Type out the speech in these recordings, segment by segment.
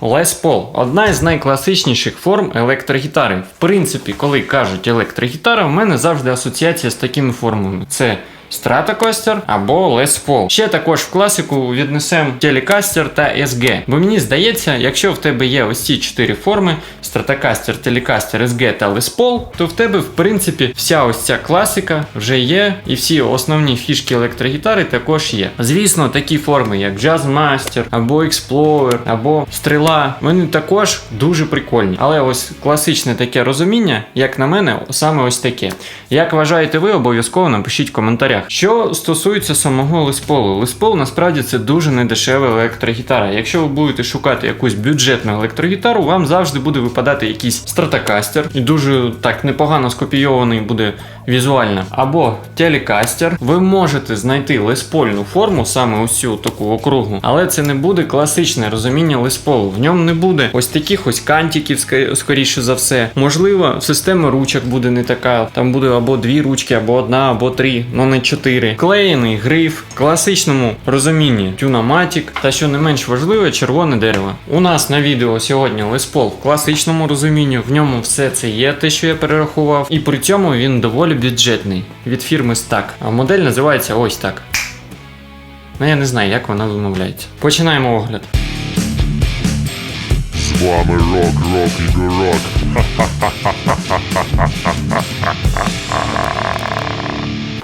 Les Пол – одна із найкласичніших форм електрогітари. В принципі, коли кажуть електрогітара, в мене завжди асоціація з такими формами. Це Stratocaster або Les Paul. Ще також в класику віднесемо Telecaster та SG. Бо мені здається, якщо в тебе є ось ці чотири форми: Stratocaster, Telecaster, SG та Les Paul, то в тебе, в принципі, вся ось ця класика вже є, і всі основні фішки електрогітари також є. Звісно, такі форми, як Jazzmaster, або Explorer, або Стріла, вони також дуже прикольні. Але ось класичне таке розуміння, як на мене, саме ось таке. Як вважаєте ви, обов'язково напишіть в. Що стосується самого лесполу, леспол насправді це дуже недешева електрогітара. Якщо ви будете шукати якусь бюджетну електрогітару, вам завжди буде випадати якийсь стратокастер, і дуже так непогано скопійований буде візуально. Або телекастер. Ви можете знайти леспольну форму, саме ось таку округу, але це не буде класичне розуміння лесполу. В ньому не буде ось таких ось кантиків, скоріше за все. Можливо, система ручок буде не така. Там буде або дві ручки, або одна, або три, ну не чотири. Клеєний гриф, класичному розумінні тюнаматік, та що не менш важливе, червоне дерево. У нас на відео сьогодні леспол в класичному розумінні, в ньому все це є, те, що я перерахував, і при цьому він доволі бюджетний від фірми Stack. А модель називається ось так. Ну я не знаю, як вона вимовляється. Починаємо огляд. З вами Рок, Рок і Горок.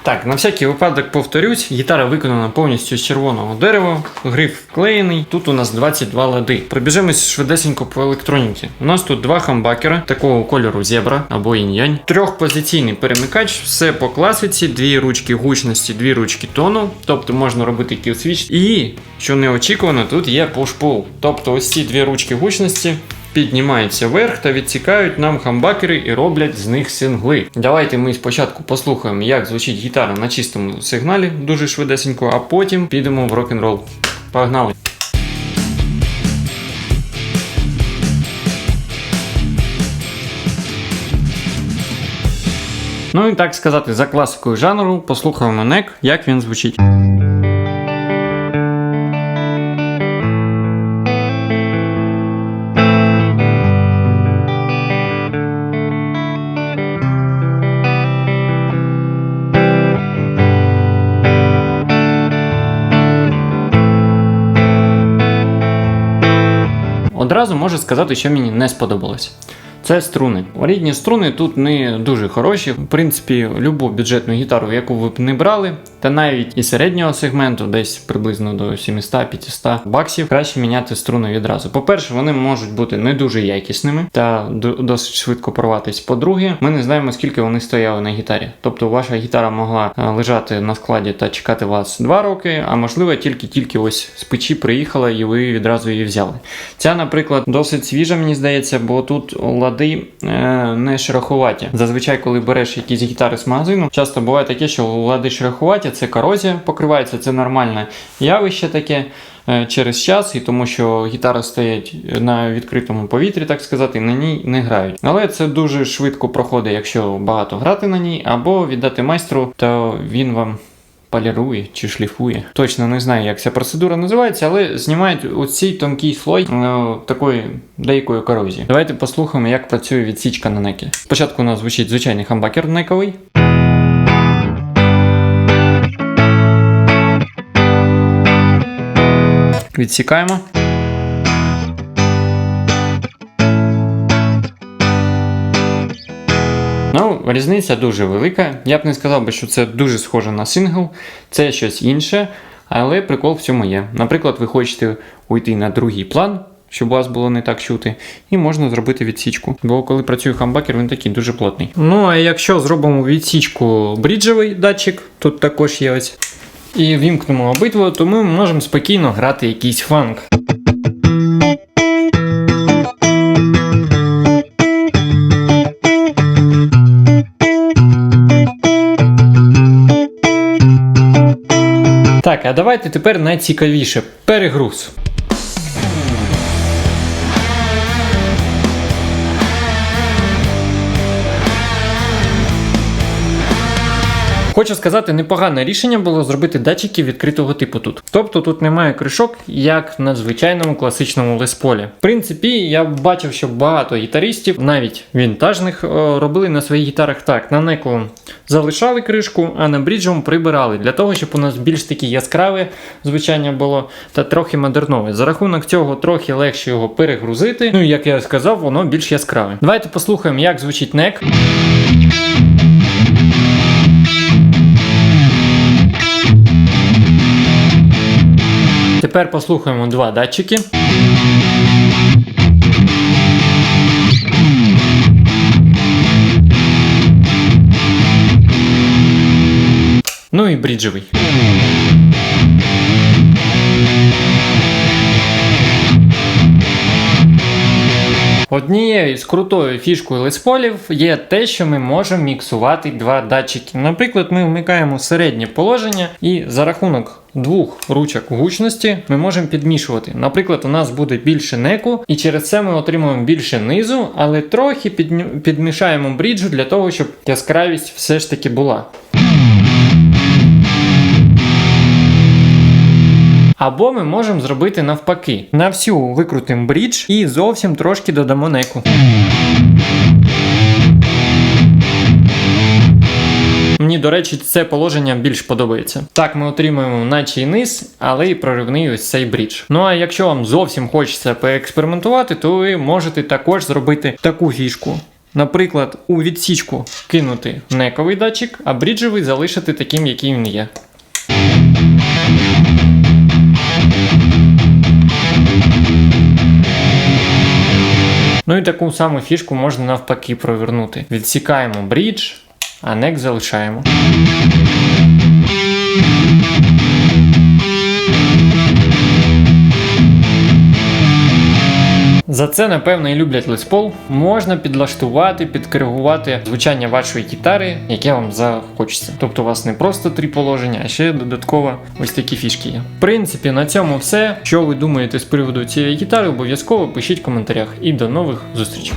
Так, на всякий випадок повторюсь, гітара виконана повністю з червоного дерева, гриф вклеєний. Тут у нас 22 лади. Пробіжемось швидесенько по електроніці. У нас тут два хамбакера такого кольору зебра або інь-янь. Трьохпозиційний перемикач, все по класиці, дві ручки гучності, дві ручки тону, тобто можна робити кілсвіч. І що неочікувано, тут є push-pull. Тобто ось ці дві ручки гучності піднімаються вверх та відсікають нам хамбакери і роблять з них сингли. Давайте ми спочатку послухаємо, як звучить гітара на чистому сигналі, дуже швидесенько, а потім підемо в рок-н-рол. Погнали! Ну і так сказати, за класикою жанру послухаємо нек, як він звучить. Одразу можу сказати, що мені не сподобалось. Це струни. Рідні струни тут не дуже хороші. В принципі, любу бюджетну гітару, яку ви б не брали, та навіть і середнього сегменту, десь приблизно до 700-500 баксів, краще міняти струни відразу. По-перше, вони можуть бути не дуже якісними та досить швидко порватись. По-друге, ми не знаємо, скільки вони стояли на гітарі. Тобто, ваша гітара могла е, лежати на складі та чекати вас 2 роки, а можливо, тільки-тільки ось з печі приїхала і ви відразу її взяли. Ця, наприклад, досить свіжа, мені здається, бо тут лади е, не шероховаті. Зазвичай, коли береш якісь гітари з магазину, часто буває таке, що лади шероховаті, це корозія покривається, це нормальне явище таке. е, Через час, і тому що гітара стоять на відкритому повітрі, так сказати, і на ній не грають. Але це дуже швидко проходить, якщо багато грати на ній, або віддати майстру, то він вам полірує чи шліфує. Точно не знаю, як ця процедура називається, але знімають оцей тонкий слой е, такої деякої корозії. Давайте послухаємо, як працює відсічка на некі. Спочатку у нас звучить звичайний хамбакер нековий. Відсікаємо. Ну, різниця дуже велика. Я б не сказав би, що це дуже схоже на сингл, це щось інше, але прикол в цьому є. Наприклад, ви хочете уйти на другий план, щоб вас було не так чути, і можна зробити відсічку. Бо коли працює хамбакер, він такий дуже плотний. Ну, а якщо зробимо відсічку бріджевий датчик, тут також є ось. І вімкнемо обидва, то ми можемо спокійно грати якийсь фанк. Так, а давайте тепер найцікавіше перегруз. Хочу сказати, непогане рішення було зробити датчики відкритого типу тут. Тобто тут немає кришок, як на звичайному класичному лесполі. В принципі, я бачив, що багато гітаристів, навіть вінтажних, е, робили на своїх гітарах так. На неку залишали кришку, а на бріджому прибирали для того, щоб у нас більш таке яскраве звучання було та трохи модернове. За рахунок цього трохи легше його перегрузити. Ну і як я сказав, воно більш яскраве. Давайте послухаємо, як звучить нек. Тепер послухаємо два датчики. Ну і бріджевий. Однією з крутою фішкою лесполів є те, що ми можемо міксувати два датчики. Наприклад, ми вмикаємо середнє положення, і за рахунок двох ручок гучності ми можемо підмішувати. Наприклад, у нас буде більше неку, і через це ми отримуємо більше низу, але трохи підмішаємо бріджу для того, щоб яскравість все ж таки була. Або ми можемо зробити навпаки. На всю викрутимо брідж і зовсім трошки додамо неку. Мені, до речі, це положення більш подобається. Так, ми отримуємо наче і низ, але і проривний ось цей брідж. Ну а якщо вам зовсім хочеться поекспериментувати, то ви можете також зробити таку фішку. Наприклад, у відсічку кинути нековий датчик, а бріджевий залишити таким, який він є. Ну і таку саму фішку можна навпаки провернути. Відсікаємо брідж, а нек залишаємо. За це, напевно, і люблять леспол. Можна підлаштувати, підкоригувати звучання вашої гітари, яке вам захочеться. Тобто у вас не просто три положення, а ще додатково ось такі фішки є. В принципі, на цьому все. Що ви думаєте з приводу цієї гітари, обов'язково пишіть в коментарях. І до нових зустрічей.